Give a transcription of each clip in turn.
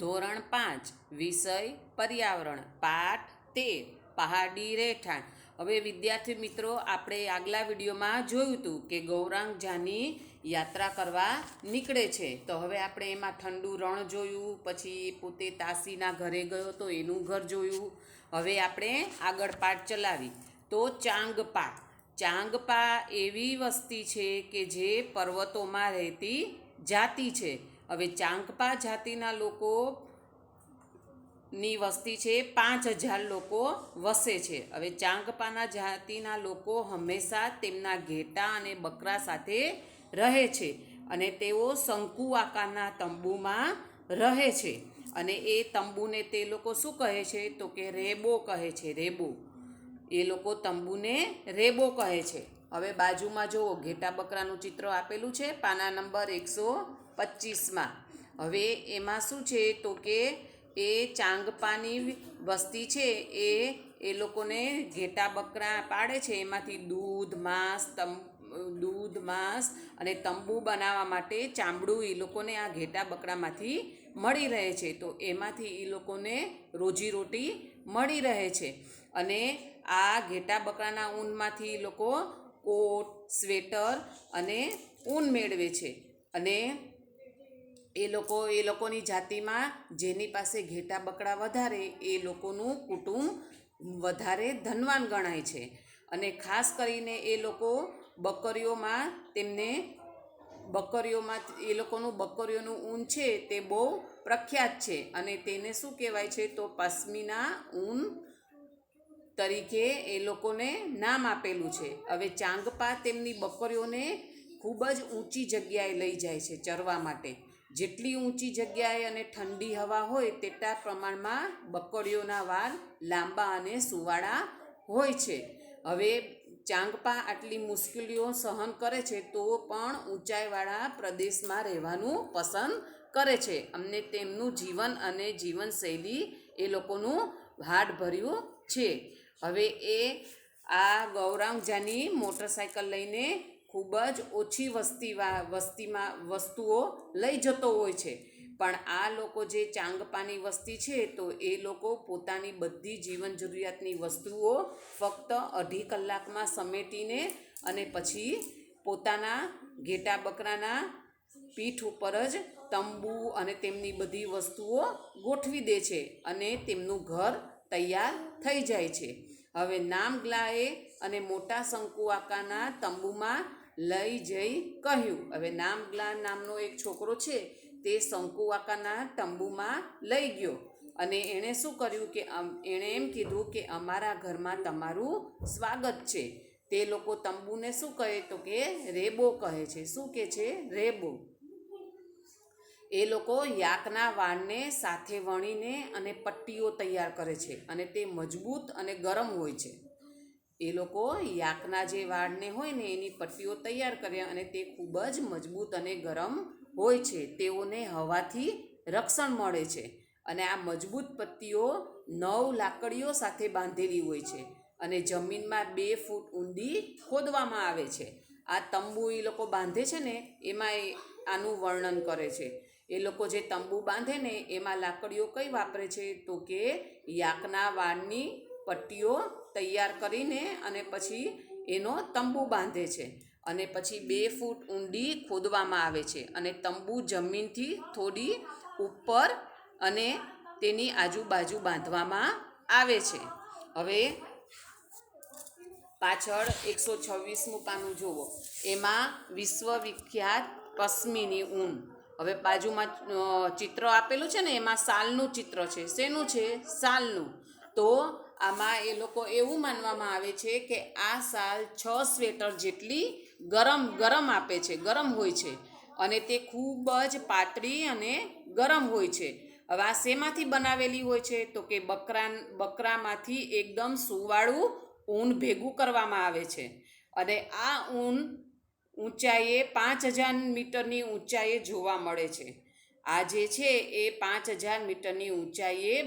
ધોરણ પાંચ, વિષય પર્યાવરણ, પાઠ તેર, પહાડી રહેઠાણ. હવે વિદ્યાર્થી મિત્રો, આપણે આગલા વિડીયોમાં જોયું હતું કે ગૌરાંગ જાની યાત્રા કરવા નીકળે છે. તો હવે આપણે એમાં ઠંડુ રણ જોયું, પછી પોતે તાસીના ઘરે ગયો તો એનું ઘર જોયું. હવે આપણે આગળ પાઠ ચલાવી. તો ચાંગપા. ચાંગપા એવી વસ્તી છે કે જે પર્વતોમાં રહેતી જાતિ છે. હવે ચાંગપા જાતિના લોકો ની વસ્તી છે, પાંચ હજાર લોકો વસે છે. હવે ચાંગપાના જાતિના લોકો હંમેશા તેમના ઘેટા અને બકરા સાથે રહે છે અને તેઓ શંકુ આકારના તંબુમાં રહે છે. અને એ તંબુને તે લોકો શું કહે છે? તો કે રેબો કહે છે, રેબો. એ લોકો તંબુને રેબો કહે છે. હવે બાજુમાં જુઓ, ઘેટા બકરાનું ચિત્ર આપેલું છે. પાના નંબર એકસો પચીસમાં. હવે એમાં શું છે તો કે એ ચાંગપાની વસ્તી છે એ એ લોકોને ઘેટા બકરા પાડે છે. એમાંથી દૂધ, માંસ, તમ, દૂધ, માંસ અને તંબુ બનાવવા માટે ચામડું એ લોકોને આ ઘેટા બકરામાંથી મળી રહે છે. તો એમાંથી એ લોકોને રોજીરોટી મળી રહે છે. અને આ ઘેટા બકરાના ઊનમાંથી લોકો કોટ, સ્વેટર અને ઊન મેળવે છે. અને એ લોકો, એ લોકોની જાતિમાં જેની પાસે ઘેટા બકરા વધારે, એ લોકોનું કુટુંબ વધારે ધનવાન ગણાય છે. અને ખાસ કરીને એ લોકો બકરીઓમાં તેમને, બકરીઓમાં એ લોકોનું બકરીઓનું ઊન છે તે બહુ પ્રખ્યાત છે. અને તેને શું કહેવાય છે? તો પશ્મિના ઊન તરીકે એ લોકોને નામ આપેલું છે. હવે ચાંગપા તેમની બકરીઓને ખૂબ જ ઊંચી જગ્યાએ લઈ જાય છે ચરવા માટે. જેટલી ઊંચી જગ્યાએ અને ઠંડી હવા હોય તેટલા પ્રમાણમાં બકરીઓના વાળ લાંબા અને સુવાળા હોય છે. હવે ચાંગપા આટલી મુશ્કેલીઓ સહન કરે છે તો પણ ઊંચાઈવાળા પ્રદેશમાં રહેવાનું પસંદ કરે છે. અમને તેમનું જીવન અને જીવનશૈલી એ લોકોનું હાડભર્યું છે. હવે એ આ ગૌરાંગજાની મોટરસાયકલ લઈને ખૂબ જ ઓછી વસ્તી વસ્તીમાં વસ્તુઓ લઈ જતો હોય છે. પણ આ લોકો જે ચાંગપાની વસ્તી છે, તો એ લોકો પોતાની બધી જીવન જરૂરિયાતની વસ્તુઓ ફક્ત અઢી કલાકમાં સમેટીને અને પછી પોતાના ઘેટા બકરાના પીઠ ઉપર જ તંબુ અને તેમની બધી વસ્તુઓ ગોઠવી દે છે અને તેમનું ઘર તૈયાર થઈ જાય છે. હવે નામગ્લાએ અને મોટા શંકુ આકારના તંબુમાં લઈ જઈ કહ્યું. હવે નામગ્લા નામનો એક છોકરો છે, તે શંકુવાકાના તંબુમાં લઈ ગયો. અને એણે શું કર્યું કે એણે એમ કીધું કે અમારા ઘરમાં તમારું સ્વાગત છે. તે લોકો તંબુને શું કહે તો કે રેબો કહે છે. શું કહે છે? રેબો. એ લોકો યાકના વાળને સાથે વણીને અને પટ્ટીઓ તૈયાર કરે છે અને તે મજબૂત અને ગરમ હોય છે. એ લોકો યાકના જે વાળને હોય ને એની પટ્ટીઓ તૈયાર કરે અને તે ખૂબ જ મજબૂત અને ગરમ હોય છે. તેઓને હવાથી રક્ષણ મળે છે અને આ મજબૂત પટ્ટીઓ નવ લાકડીઓ સાથે બાંધેલી હોય છે અને જમીનમાં બે ફૂટ ઊંડી ખોદવામાં આવે છે. આ તંબુ એ લોકો બાંધે છે ને એમાં આનું વર્ણન કરે છે. એ લોકો જે તંબુ બાંધે ને એમાં લાકડીઓ કઈ વાપરે છે તો કે યાકના વાળની પટ્ટીઓ તૈયાર કરીને અને પછી એનો તંબુ બાંધે છે. અને પછી બે ફૂટ ઊંડી ખોદવામાં આવે છે અને તંબુ જમીનથી થોડી ઉપર અને તેની આજુબાજુ બાંધવામાં આવે છે. હવે પાછળ એકસો છવ્વીસમું પાનું જુઓ. એમાં વિશ્વવિખ્યાત પશ્મિની ઊન. હવે બાજુમાં ચિત્ર આપેલું છે ને, એમાં સાલનું ચિત્ર છે. શેનું છે? સાલનું. તો આમાં એ લોકો એવું માનવામાં આવે છે કે આ સાલ છ સ્વેટર જેટલી ગરમ ગરમ આપે છે, ગરમ હોય છે. અને તે ખૂબ જ પાતળી અને ગરમ હોય છે. હવે આ શેમાંથી બનાવેલી હોય છે? તો કે બકરા બકરામાંથી એકદમ સુવાળું ઊન ભેગું કરવામાં આવે છે. અને આ ઊન ઊંચાઈએ પાંચ હજાર મીટરની ઊંચાઈએ જોવા મળે છે. આ જે છે એ પાંચ હજાર મીટરની ઊંચાઈએ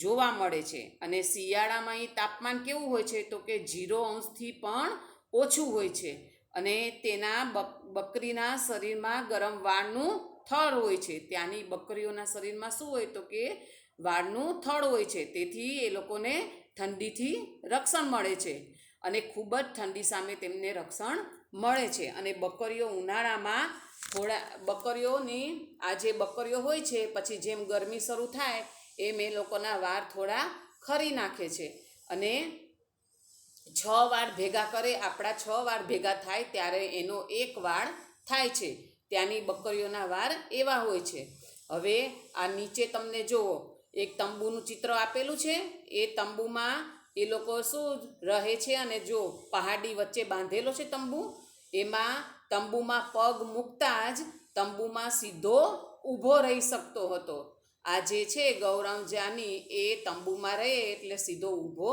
જોવા મળે છે. અને શિયાળામાં અહીં તાપમાન કેવું હોય છે? તો કે જીરો અંશથી પણ ઓછું હોય છે. અને તેના બકરીના શરીરમાં ગરમ વાળનું થળ હોય છે. ત્યાંની બકરીઓના શરીરમાં શું હોય? તો કે વાળનું થળ હોય છે. તેથી એ લોકોને ઠંડીથી રક્ષણ મળે છે. અને ખૂબ જ ઠંડી સામે તેમને રક્ષણ મળે છે. અને બકરીઓ ઉનાળામાં થોડા, બકરીઓની, આ જે બકરીઓ હોય છે, પછી જેમ ગરમી શરૂ થાય એ લોકોના વાર થોડા ખરી નાખે છે. અને છ વાળ ભેગા કરે, આપણા છ વાળ ભેગા થાય ત્યારે એનો એક વાળ થાય છે. ત્યાંની બકરીઓના વાળ એવા હોય છે. હવે આ નીચે તમને જુઓ એક તંબુનું ચિત્ર આપેલું છે. એ તંબુમાં એ લોકો શું રહે છે અને જો પહાડી વચ્ચે બાંધેલો છે તંબુ, એમાં તંબુમાં પગ મૂકતા જ તંબુમાં સીધો ઊભો રહી શકતો હતો. આ જે છે ગૌરમ જાની એ તંબુમાં રહે એટલે સીધો ઊભો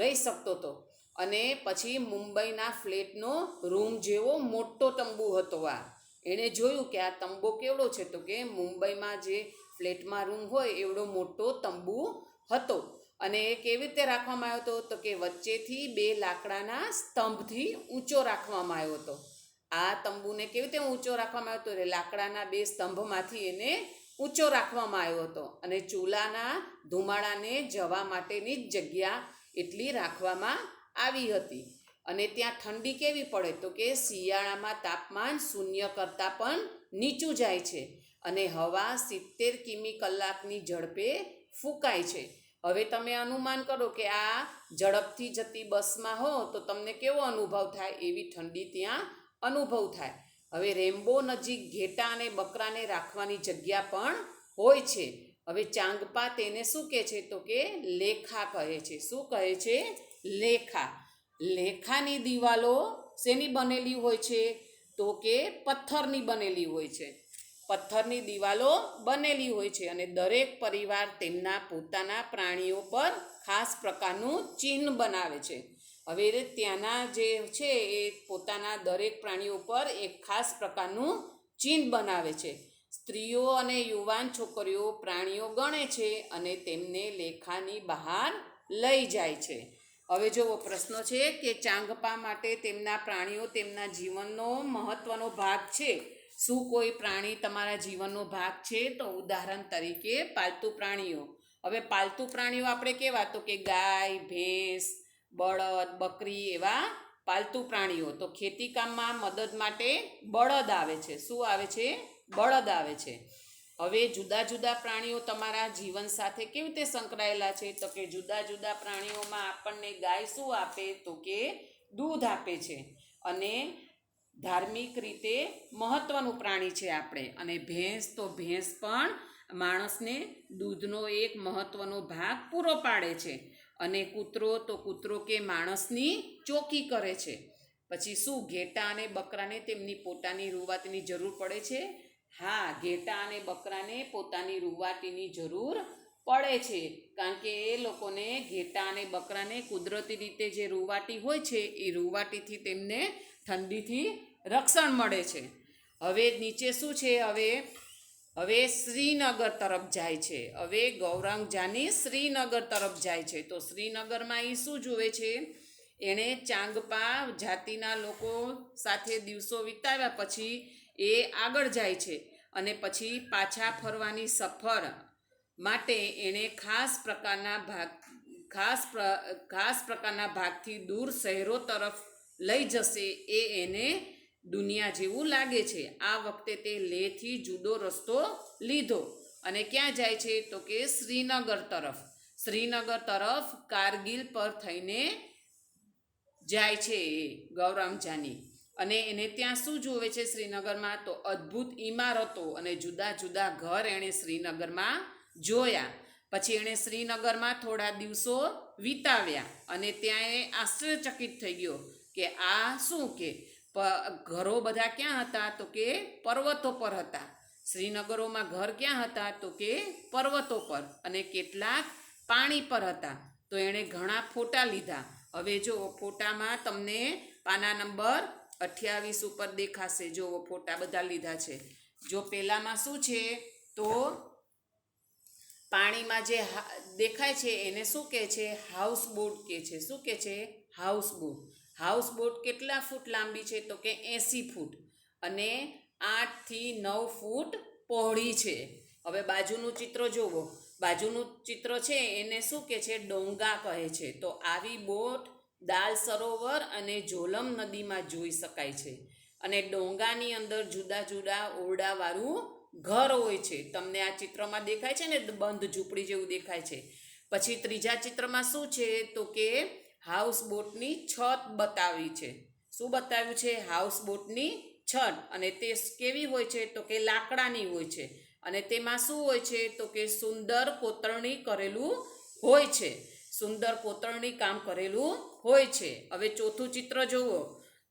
રહી શકતો હતો અને પછી મુંબઈના ફ્લેટનો રૂમ જેવો મોટો તંબુ હતો આ. એણે જોયું કે આ તંબુ કેવડો છે તો કે મુંબઈમાં જે ફ્લેટમાં રૂમ હોય એવડો મોટો તંબુ હતો. અને એ કેવી રીતે રાખવામાં આવ્યો હતો તો કે વચ્ચેથી બે લાકડાના સ્તંભથી ઊંચો રાખવામાં આવ્યો હતો. આ તંબુને કેવી રીતે ઊંચો રાખવામાં આવ્યો હતો લાકડાના બે સ્તંભમાંથી એને ઊંચો રાખવામાં આવ્યો હતો અને ચૂલાના ધુમાડાને જવા માટેની જ જગ્યા એટલી રાખવામાં આવી હતી. અને ત્યાં ઠંડી કેવી પડે તો કે શિયાળામાં તાપમાન શૂન્ય કરતાં પણ નીચું જાય છે અને હવા સિત્તેર કિમી કલાકની ઝડપે ફૂંકાય છે. હવે તમે અનુમાન કરો કે આ ઝડપથી જતી બસમાં હો તો તમને કેવો અનુભવ થાય? એવી ઠંડી ત્યાં અનુભવ થાય. હવે રેમ્બો નજીક ઘેટા અને બકરાને રાખવાની જગ્યા પણ હોય છે. હવે ચાંગપા તેને શું કહે છે? તો કે લેખા કહે છે. શું કહે છે? લેખા. લેખાની દિવાલો શેની બનેલી હોય છે? તો કે પથ્થરની બનેલી હોય છે. પથ્થરની દિવાલો બનેલી હોય છે અને દરેક પરિવાર તેમના પોતાના પ્રાણીઓ પર ખાસ પ્રકારનું ચિહ્ન બનાવે છે. હવે ત્યાંના જે છે એ પોતાના દરેક પ્રાણીઓ પર એક ખાસ પ્રકારનું ચિહ્ન બનાવે છે. સ્ત્રીઓ અને યુવાન છોકરીઓ પ્રાણીઓ ગણે છે અને તેમને લેખાની બહાર લઈ જાય છે. હવે જો પ્રશ્ન છે કે ચાંગપા માટે તેમના પ્રાણીઓ તેમના જીવનનો મહત્વનો ભાગ છે. શું કોઈ પ્રાણી તમારા જીવનનો ભાગ છે? તો ઉદાહરણ તરીકે પાલતુ પ્રાણીઓ. હવે પાલતુ પ્રાણીઓ આપણે કેવા તો કે ગાય, ભેંસ બળદ, બકરી એવા પાલતુ પ્રાણીઓ. તો ખેતીકામમાં મદદ માટે બળદ આવે છે. શું આવે છે? બળદ આવે છે. હવે જુદા જુદા પ્રાણીઓ તમારા જીવન સાથે કેવી રીતે સંકળાયેલા છે? તો કે જુદા જુદા પ્રાણીઓમાં આપણને ગાય શું આપે? તો કે દૂધ આપે છે. અને ધાર્મિક રીતે મહત્ત્વનું પ્રાણી છે આપણે. અને ભેંસ તો ભેંસ પણ માણસને દૂધનો એક મહત્ત્વનો ભાગ પૂરો પાડે છે. અને કૂતરો તો કૂતરો કે માણસની ચોકી કરે છે. પછી શું ઘેટા અને બકરાને તેમની પોતાની રૂવાતની જરૂર પડે છે? હા, ઘેટા અને બકરાને પોતાની રૂવાટીની જરૂર પડે છે. કારણ કે એ લોકોને ઘેટા અને બકરાને કુદરતી રીતે જે રૂવાટી હોય છે, એ રૂવાટીથી તેમને ઠંડીથી રક્ષણ મળે છે. હવે નીચે શું છે? હવે હવે શ્રીનગર તરફ જાય છે. હવે ગૌરાંગ જાની શ્રીનગર તરફ જાય છે. તો શ્રીનગરમાં એ શું જુએ છે? એણે ચાંગપા જાતિના લોકો સાથે દિવસો વિતાવ્યા પછી એ આગળ જાય છે અને પછી પાછા ફરવાની સફર માટે એણે ખાસ પ્રકારના ભાગ, ખાસ પ્ર- ખાસ પ્રકારના ભાગથી દૂર શહેરો તરફ લઈ જશે એ એને દુનિયા જેવું લાગે છે. આ વખતે તે લેહથી જુદો રસ્તો લીધો અને ક્યાં જાય છે તો કે શ્રીનગર તરફ. શ્રીનગર તરફ કારગિલ પર થઈને જાય છે એ ગૌરમજાની અને એને ત્યાં શું જોવે છે શ્રીનગરમાં? તો અદ્ભુત ઇમારતો અને જુદા જુદા ઘર એણે શ્રીનગરમાં જોયા. પછી એણે શ્રીનગરમાં થોડા દિવસો વિતાવ્યા અને ત્યાં એ આશ્ચર્યચકિત થઈ ગયો કે આ શું કે? ઘરો બધા ક્યાં હતા તો કે પર્વતો પર હતા. શ્રીનગરોમાં ઘર ક્યાં હતા તો કે પર્વતો પર અને કેટલાક પાણી પર હતા. તો એણે ઘણા ફોટા લીધા. હવે જો ફોટામાં તમને પાના નંબર અઠ્યાવીસ ઉપર દેખાશે. જો ફોટા બધા લીધા છે. જો પહેલામાં શું છે તો પાણીમાં જે દેખાય છે એને શું કહે છે? હાઉસ બોટ કહે છે. શું કહે છે? હાઉસ બોટ હાઉસ બોટ કેટલા ફૂટ લાંબી છે? તો કે એંસી ફૂટ. અને આઠથી નવ ફૂટ પહોળી છે. હવે બાજુનું ચિત્ર જોવો. બાજુનું ચિત્ર છે એને શું કે છે? ડોંગા કહે છે. તો આવી બોટ દાલ સરોવર અને ઝોલમ નદીમાં જોઈ શકાય છે. અને ડોંગાની અંદર જુદા જુદા ઓરડાવાળું ઘર હોય છે. તમને આ ચિત્રમાં દેખાય છે ને? બંધ ઝૂંપડી જેવું દેખાય છે. પછી ત્રીજા ચિત્રમાં શું છે? તો કે હાઉસ બોટની છત બતાવી છે. શું બતાવ્યું છે? હાઉસ બોટની છત. અને તે કેવી હોય છે? તો કે લાકડાની હોય છે. અને તેમાં શું હોય છે? તો કે સુંદર કોતરણી કરેલું હોય છે. સુંદર કોતરણી કામ કરેલું હોય છે. હવે ચોથું ચિત્ર જુઓ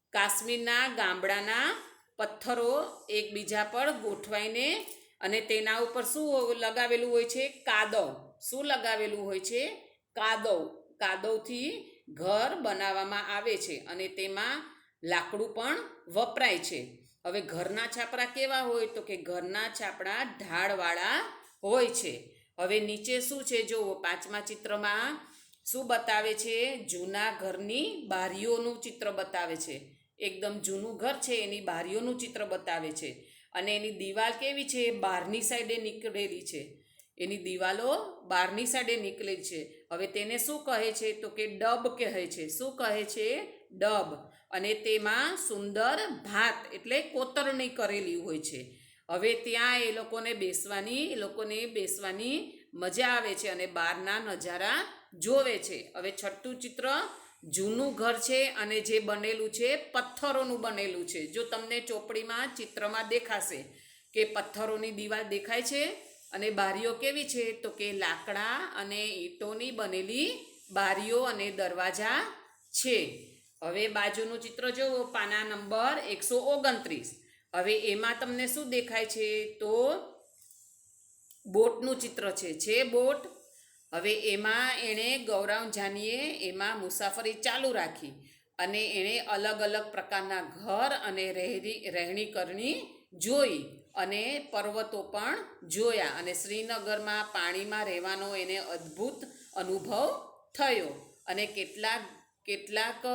કાશ્મીરના ગામડાના પથ્થરો એકબીજા પર ગોઠવાઈને અને તેના ઉપર શું લગાવેલું હોય છે? કાદવ. શું લગાવેલું હોય છે? કાદવ. કાદવથી ઘર બનાવવામાં આવે છે અને તેમાં લાકડું પણ વપરાય છે. હવે ઘરના છાપરા કેવા હોય તો કે ઘરના છાપરા ઢાળવાળા હોય છે. હવે નીચે શું છે? જો પાંચમા ચિત્રમાં શું બતાવે છે? જૂના ઘરની બારીઓનું ચિત્ર બતાવે છે. એકદમ જૂનું ઘર છે, એની બારીઓનું ચિત્ર બતાવે છે. અને એની દિવાલ કેવી છે? બહારની સાઈડે નીકળેલી છે. એની દિવાલો બહારની સાઈડે નીકળે છે. હવે તેને શું કહે છે? તો કે ડબ કહે છે. શું કહે છે? ડબ. અને તેમાં સુંદર ભાત એટલે કોતરણી કરેલી હોય છે. હવે ત્યાં એ લોકોને બેસવાની, એ લોકોને બેસવાની મજા આવે છે અને બહારના નજારા જોવે છે. હવે છઠ્ઠું ચિત્ર, જૂનું ઘર છે અને જે બનેલું છે, પથ્થરોનું બનેલું છે. જો તમને ચોપડીમાં ચિત્રમાં દેખાશે કે પથ્થરોની દિવાલ દેખાય છે અને બારીઓ કેવી છે? તો કે લાકડા અને ઈંટોની બનેલી બારીઓ અને દરવાજા છે. હવે બાજુનું ચિત્ર જોવો, પાના નંબર એકસો ઓગણત્રીસ. હવે એમાં તમને શું દેખાય છે? તો બોટનું ચિત્ર છે. છે બોટ? હવે એમાં એણે ગૌરાંગ જાનીએ એમાં મુસાફરી ચાલુ રાખી અને એણે અલગ અલગ પ્રકારના ઘર અને રહેરી, રહેણી કરણી જોઈ. અને પર્વતો પણ જોયા અને શ્રીનગરમાં પાણીમાં રહેવાનો એને અદ્ભુત અનુભવ થયો. અને કેટલાક કેટલાક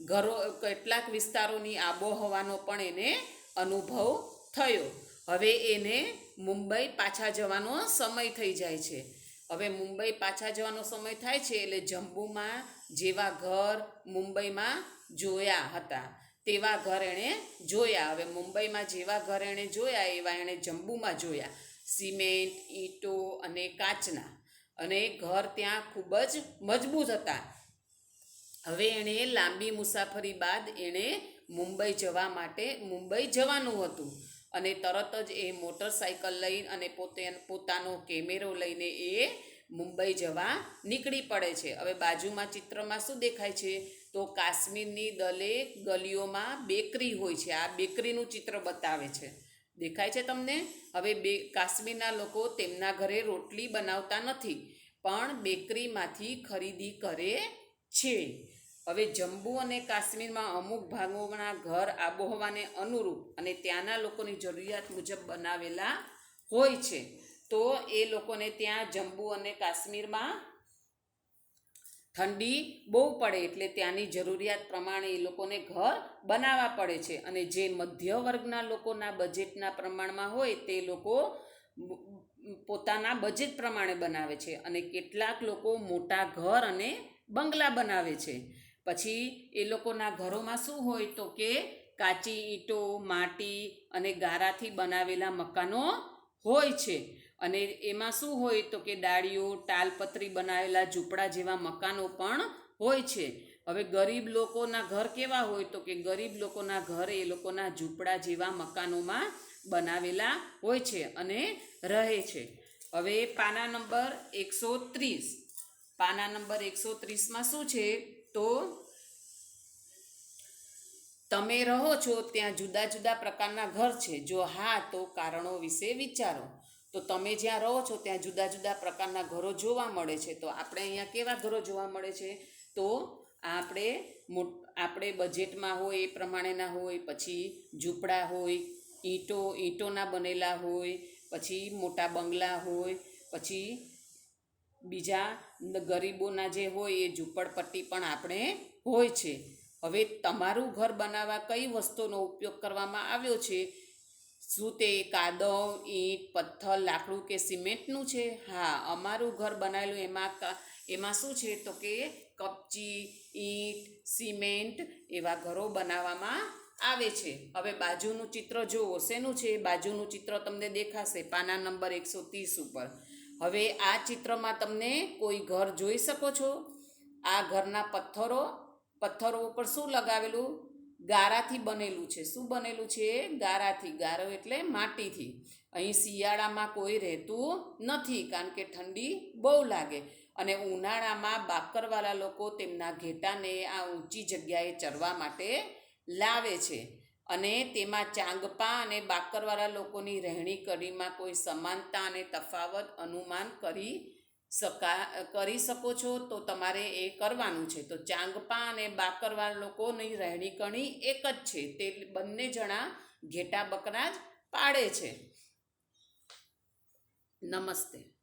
ઘરો, કેટલાક વિસ્તારોની આબોહવાનો પણ એને અનુભવ થયો. હવે એને મુંબઈ પાછા જવાનો સમય થઈ જાય છે. હવે મુંબઈ પાછા જવાનો સમય થાય છે એટલે જમ્બુમાં જેવા ઘર મુંબઈમાં જોયા હતા. તેવા ઘર એણે જોયા. હવે મુંબઈમાં જેવા ઘર એણે જોયા, એવા એણે જમ્બુમાં જોયા. સિમેન્ટ, ઈંટો અને કાચના. અને ઘર ત્યાં ખૂબ જ મજબૂત હતા. હવે એણે લાંબી મુસાફરી બાદ એણે મુંબઈ જવા માટે મુંબઈ જવાનું હતું. અને તરત જ એ મોટરસાયકલ લઈ અને પોતે પોતાનો કેમેરો લઈને એ મુંબઈ જવા નીકળી પડે છે. હવે બાજુમાં ચિત્રમાં શું દેખાય છે? તો કાશ્મીરની દરેક ગલીઓમાં બેકરી હોય છે. આ બેકરીનું ચિત્ર બતાવે છે. દેખાય છે તમને? હવે બે, કાશ્મીરના લોકો તેમના ઘરે રોટલી બનાવતા નથી, પણ બેકરીમાંથી ખરીદી કરે છે. હવે જમ્મુ અને કાશ્મીરમાં અમુક ભાગોના ઘર આબોહવાને અનુરૂપ અને ત્યાંના લોકોની જરૂરિયાત મુજબ બનાવેલા હોય છે. તો એ લોકોને ત્યાં જમ્મુ અને કાશ્મીરમાં ઠંડી બહુ પડે એટલે ત્યાંની જરૂરિયાત પ્રમાણે એ લોકોને ઘર બનાવવા પડે છે. અને જે મધ્ય વર્ગના લોકોના બજેટના પ્રમાણમાં હોય તે લોકો પોતાના બજેટ પ્રમાણે બનાવે છે અને કેટલાક લોકો મોટા ઘર અને બંગલા બનાવે છે. પછી એ લોકોના ઘરોમાં શું હોય તો કે કાચી ઈંટો, માટી અને ગારાથી બનાવેલા મકાનો હોય છે. અને એમાં શું હોય તો કે ડાળીઓ ટાલપત્રી બનાવેલા ઝૂંપડા જેવા મકાનો પણ હોય છે. હવે ગરીબ લોકોના ઘર કેવા હોય તો કે ગરીબ લોકોના ઘર એ લોકોના ઝૂંપડા જેવા મકાનોમાં બનાવેલા હોય છે અને રહે છે. હવે પાના નંબર એકસો ત્રીસ. પાના નંબર એકસો ત્રીસમાં શું છે? તો તમે રહો છો ત્યાં જુદા જુદા પ્રકારના ઘર છે. જો હા, તો કારણો વિશે વિચારો. તો તમે જ્યાં રહો છો, ત્યાં જુદા જુદા પ્રકારના ઘરો જોવા મળે છે. તો આપણે અહીંયા કેવા ઘરો જોવા મળે છે? તો આપણે આપણે બજેટમાં હોય, એ પ્રમાણેના હોય, પછી ઝૂંપડા હોય, ઈંટો, ઈંટોના બનેલા હોય, પછી મોટા બંગલા હોય, પછી બીજા ગરીબોના જે હોય, એ ઝૂંપડપટ્ટી પણ આપણે હોય છે. હવે તમારું ઘર બનાવવા કઈ વસ્તુનો ઉપયોગ કરવામાં આવ્યો છે? શું તે કાદવ, ઈંટ, પથ્થર, લાકડું કે સિમેન્ટનું છે? હા, અમારું ઘર બનાવેલું એમાં એમાં શું છે તો કે કપચી, ઈંટ, સિમેન્ટ એવા ઘરો બનાવવામાં આવે છે. હવે બાજુનું ચિત્ર જુઓ, શેનું છે? બાજુનું ચિત્ર તમને દેખાશે પાના નંબર એકસો ત્રીસ ઉપર. હવે આ ચિત્રમાં તમને કોઈ ઘર જોઈ શકો છો. આ ઘરના પથ્થરો પથ્થરો ઉપર શું લગાવેલું? ગારાથી બનેલું છે. શું બનેલું છે? ગારાથી. ગારો એટલે માટીથી. અહીં શિયાળામાં કોઈ રહેતું નથી કારણ કે ઠંડી બહુ લાગે. અને ઉનાળામાં બાકરવાળા લોકો તેમના ઘેટાને આ ઊંચી જગ્યાએ ચરવા માટે લાવે છે. અને તેમાં ચાંગપા અને બાકરવાળા લોકોની રહેણી કરીમાં કોઈ સમાનતા અને તફાવત અનુમાન કરી શકા કરી શકો છો, તો તમારે એ કરવાનું છે. તો ચાંગપા અને બાકરવાળ લોકોની રહેણી કણી એક જ છે. તે બંને જણા ઘેટા બકરા જ પાડે છે. નમસ્તે.